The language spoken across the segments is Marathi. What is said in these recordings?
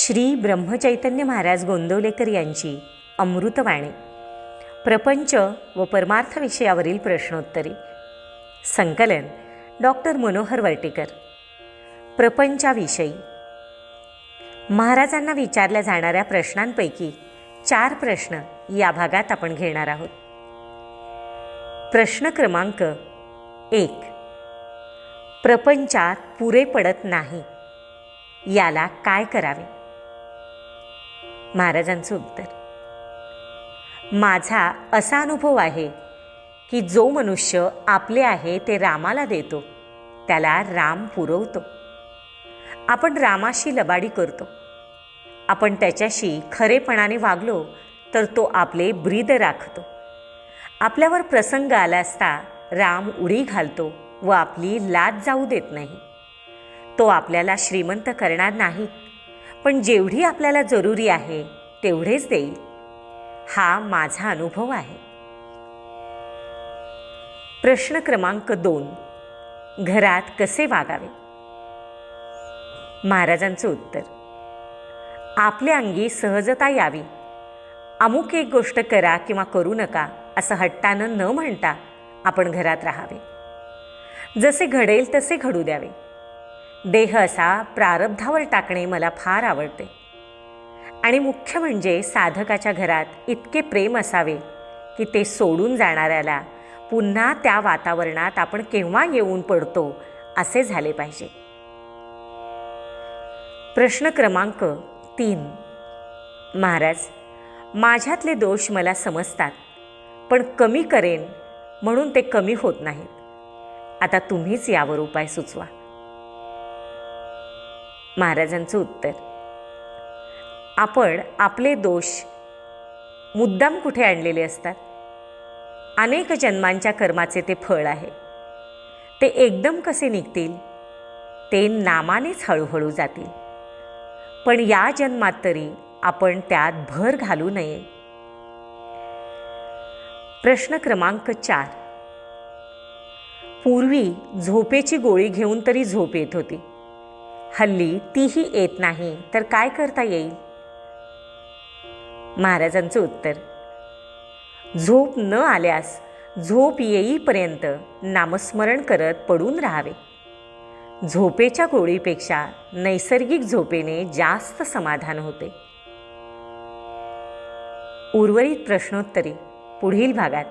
श्री ब्रह्मचैतन्य महाराज गोंदवलेकर यांची अमृतवाणी. प्रपंच व परमार्थ विषयावरील प्रश्नोत्तरे. संकलन डॉक्टर मनोहर वर्टेकर. प्रपंचाविषयी. महाराजांना विचारल्या जाणाऱ्या प्रश्नांपैकी चार प्रश्न या भागात आपण घेणार आहोत. प्रश्न क्रमांक एक. प्रपंचात पुरे पडत नाही. याला काय करावे? महाराजांचं उत्तर. माझा असा अनुभव आहे की जो मनुष्य आपले आहे ते रामाला देतो त्याला राम पुरवतो. आपण रामाशी लबाडी करतो. आपण त्याच्याशी खरेपणाने वागलो तर तो आपले ब्रीद राखतो. आपल्यावर प्रसंग आला असता राम उडी घालतो व आपली लाज जाऊ देत नाही. तो आपल्याला श्रीमंत करणार नाही. पण जेवढी आपल्याला जरुरी आहे तेवढेच देईल. हा माझा अनुभव आहे. प्रश्न क्रमांक दोन. घरात कसे वागावे? महाराजांचं उत्तर. आपल्या अंगी सहजता यावी. अमुक एक गोष्ट करा किंवा करू नका असं हट्टानं न म्हणता आपण घरात राहावे. जसे घडेल तसे घडू द्यावे. देह असा प्रारब्धावर टाकणे मला फार आवडते. आणि मुख्य म्हणजे साधकाच्या घरात इतके प्रेम असावे की ते सोडून जाणाऱ्याला पुन्हा त्या वातावरणात आपण केव्हा येऊन पडतो असे झाले पाहिजे. प्रश्न क्रमांक तीन. महाराज माझ्यातले दोष मला समजतात पण कमी करेन म्हणून ते कमी होत नाहीत. आता तुम्हीच यावर उपाय सुचवा. महाराजांचं उत्तर. आपण आपले दोष मुद्दाम कुठे आणलेले असतात? अनेक जन्मांच्या कर्माचे ते फळ आहे. ते एकदम कसे निघतील? ते नामानेच हळूहळू जातील. पण या जन्मात तरी आपण त्यात भर घालू नये. प्रश्न क्रमांक चार. पूर्वी झोपेची गोळी घेऊन तरी झोप येत होती. हल्ली तीही येत नाही तर काय करता येईल? महाराजांचं उत्तर झोप न आल्यास झोप येईपर्यंत नामस्मरण करत पडून राहावे. झोपेच्या गोळीपेक्षा नैसर्गिक झोपेने जास्त समाधान होते. उर्वरित प्रश्नोत्तरे पुढील भागात.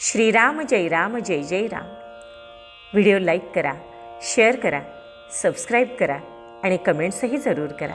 श्रीराम जय राम जय जय राम. व्हिडिओ लाईक करा शेअर करा. सबस्क्राईब करा आणि कमेंट्सही जरूर करा.